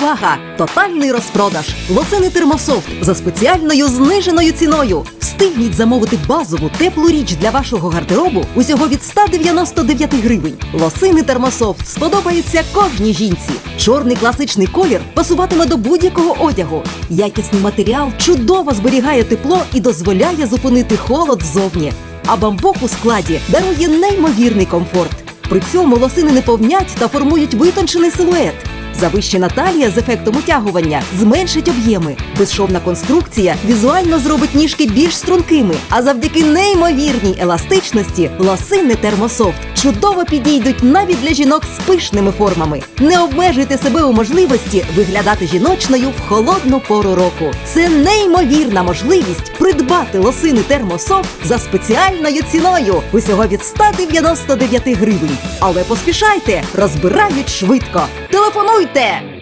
Увага! Тотальний розпродаж! Лосини термософт за спеціальною зниженою ціною. Встигніть замовити базову теплу річ для вашого гардеробу усього від 199 гривень. Лосини термософт сподобаються кожній жінці. Чорний класичний колір пасуватиме до будь-якого одягу. Якісний матеріал чудово зберігає тепло і дозволяє зупинити холод ззовні. А бамбук у складі дарує неймовірний комфорт. При цьому лосини не повнять та формують витончений силует. Завищена талія з ефектом утягування зменшить об'єми. Безшовна конструкція візуально зробить ніжки більш стрункими, а завдяки неймовірній еластичності лосини термософт чудово підійдуть навіть для жінок з пишними формами. Не обмежуйте себе у можливості виглядати жіночною в холодну пору року. Це неймовірна можливість придбати лосини термосов за спеціальною ціною усього від 199 гривень. Але поспішайте, розбирають швидко. Телефонуйте!